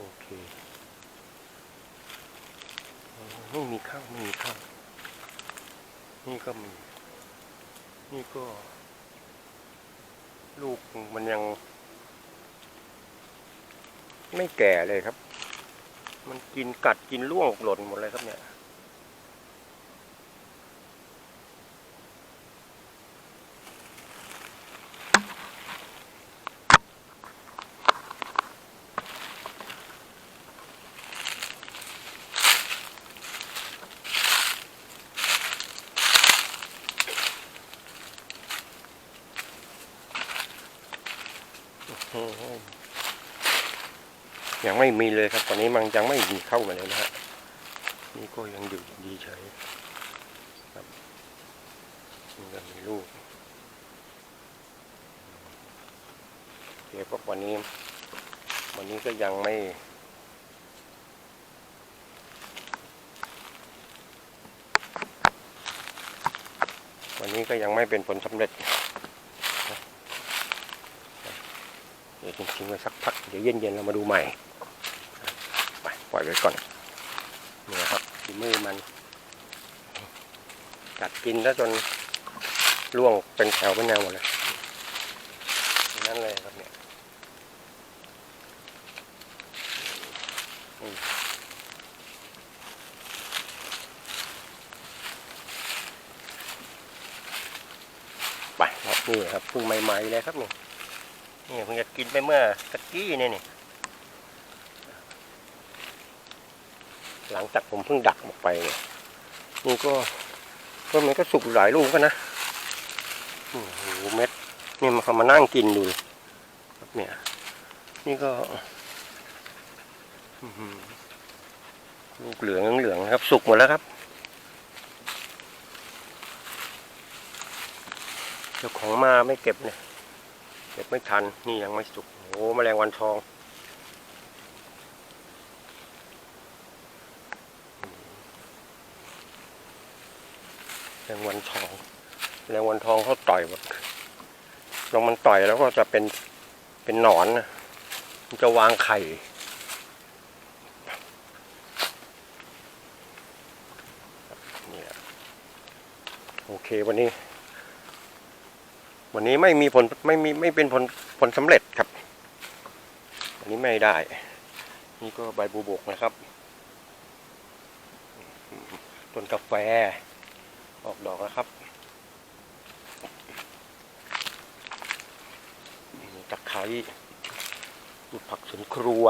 โอเคไม่มีข้างไม่มีข้างนี่ก็มี นี่ก็ ลูกมันยัง ไม่แก่เลยครับ มันกินกัดกินล่วงหล่นหมดเลยครับเนี่ย ยังไม่มีเลยครับ ตอนนี้มันยังไม่มีเข้ามาเลยนะฮะนี่ก็ยังอยู่ดีเฉยครับนี่ก็มีลูกเดี๋ยวก็วันนี้ วันนี้ก็ยังไม่วันนี้ก็ยังไม่เป็นผลสำเร็จ เดี๋ยวทิ้งๆไว้สักพักเดี๋ยวเย็นๆเรามาดูใหม่ไปปล่อยไว้ก่อนนี่นะครับฝีมือมันกัดกินแล้วจนร่วงเป็นแถวเป็นแนวหมดเลยนั่นเลยครับเนี่ยไปรับนี่ครับเพิ่งใหม่ๆเลยครับนี่ นี่เพิ่งจะกินไปเมื่อตะกี้นี่นี่ หลังจากผมเพิ่งดักออกไปเนี่ยนี่ก็ก็มันก็สุกหลายลูกกันนะโอ้โหเม็ดนี่มันเขามานั่งกินดูเลยเนี่ยนี่ก็ลูกเหลืองเหลืองๆครับ สุกหมดแล้วครับเจ้าของมาไม่เก็บเนี่ย ก็บไม่ทัน นี่ยังไม่สุก โอ้แมลงวันทอง แมลงวันทอง แมลงวันทองเขาต่อยแบบลงมันต่อยแล้วก็จะเป็น เป็นหนอนนะมันจะวางไข่ นี่โอเควันนี้ วันนี้ไม่มีผลไม่มีไม่เป็นผลผลสำเร็จครับวันนี้ไม่ได้ นี่ก็ใบบูบกนะครับต้นกาแฟ ออกดอกแล้วครับตะไคร้ปลูกผักสวนครัว